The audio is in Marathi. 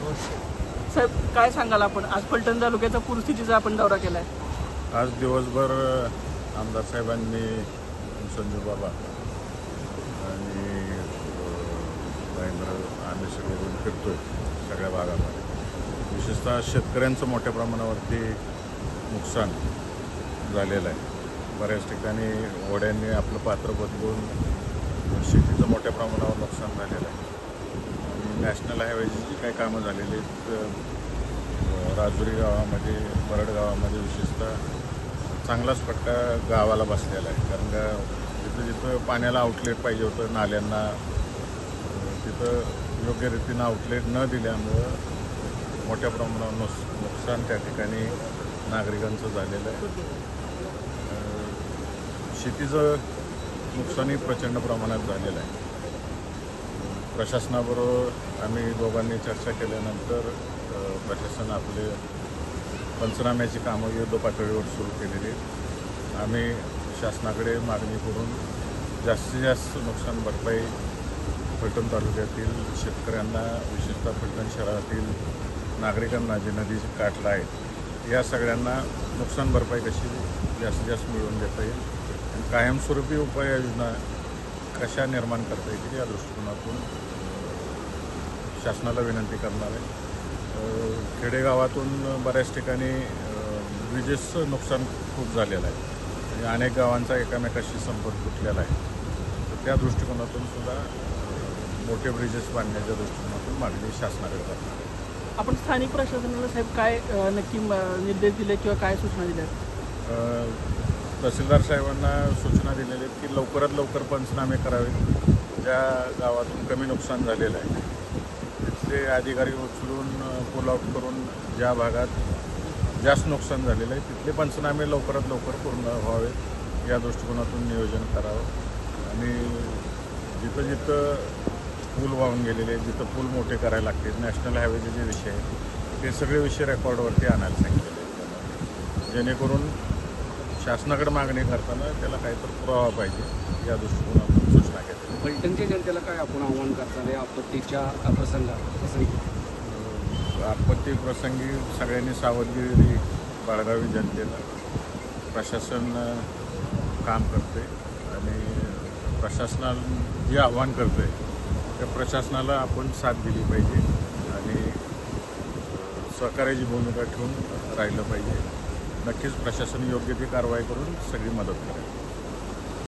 साहेब काय सांगाल आपण? आज फलटण तालुक्याचा पूरस्थितीचा आपण दौरा केलाय. आज दिवसभर आमदार साहेबांनी संजू बाबा आणि महेंद्र आम्ही सगळेजण फिरतोय सगळ्या भागामध्ये. विशेषतः शेतकऱ्यांचं मोठ्या प्रमाणावरती नुकसान झालेलं आहे. बऱ्याच ठिकाणी ओढ्यांनी आपलं पात्र बदलून शेतीचं मोठ्या प्रमाणावर नुकसान झालेलं आहे. नॅशनल हायवेची जी काही कामं झालेली आहेत. राजुरी गावामध्ये बरड गावामध्ये विशेषतः चांगलाच फटका गावाला बसलेला आहे. कारण का जिथं जिथं पाण्याला आउटलेट पाहिजे होतं नाल्यांना तिथं योग्य रीतीनं आउटलेट न दिल्यामुळं मोठ्या प्रमाणावर नुस नुकसान त्या ठिकाणी नागरिकांचं झालेलं आहे. शेतीचं नुकसानही प्रचंड प्रमाणात झालेलं आहे. प्रशासनाबरोबर आम्ही दोघांनी चर्चा केल्यानंतर प्रशासन आपले पंचनाम्याची कामं युद्ध पातळीवर सुरू केलेली. आम्ही शासनाकडे मागणी करून जास्तीत जास्त नुकसान भरपाई फलटण तालुक्यातील शेतकऱ्यांना विशेषतः फलटण शहरातील नागरिकांना जे नदी काठला आहे या सगळ्यांना नुकसान भरपाई कशी जास्तीत जास्त मिळवून देता येईल? आणि कायमस्वरूपी उपाययोजना कशा निर्माण करता येतील या दृष्टिकोनातून? शासनाला विनंती करणार आहे. खेडेगावातून बऱ्याच ठिकाणी विजेचं नुकसान खूप झालेलं आहे. आणि अनेक गावांचा एकामेकाशी संपर्क तुटलेला आहे. तर त्या दृष्टिकोनातून सुद्धा मोठे ब्रिजेस बांधण्याच्या दृष्टिकोनातून मागणी शासनाकडे करणार आहे. आपण स्थानिक प्रशासनाला साहेब काय नक्की निर्देश दिले किंवा काय सूचना दिल्या तहसीलदार साहेबांना सूचना दिलेल्या आहेत की लवकरात लवकर पंचनामे करावेत. ज्या गावातून कमी नुकसान झालेलं आहे. तिथले अधिकारी उचलून पुल आउट करून ज्या भागात जास्त नुकसान झालेलं आहे तिथले पंचनामे लवकरात लवकर पूर्ण व्हावे या दृष्टिकोनातून नियोजन करावं. आणि जिथं जिथं पूल वाहून गेलेले आहेत जिथं पूल मोठे करायला लागतील नॅशनल हायवेचे जे विषय आहेत ते सगळे विषय रेकॉर्डवरती आणायला सांगितलेले आहेत. जेणेकरून शासनाकडे मागणी करताना त्याला काहीतरी पुरावा पाहिजे या दृष्टिकोनातून सूचना केल्या फलटणच्या जनतेला काय आपण आव्हान करताना या आपत्तीच्या प्रसंगात प्रसंगी. आपत्ती प्रसंगी सगळ्यांनी सावधगिरी बाळगावी जनतेला. प्रशासन काम करते आणि प्रशासनाला जे आव्हान करते त्या प्रशासनाला आपण साथ दिली पाहिजे आणि सहकार्याची भूमिका ठेवून राहिलं पाहिजे. नक्कीच प्रशासन योग्य ती कारवाई करून सगळी मदत करेल.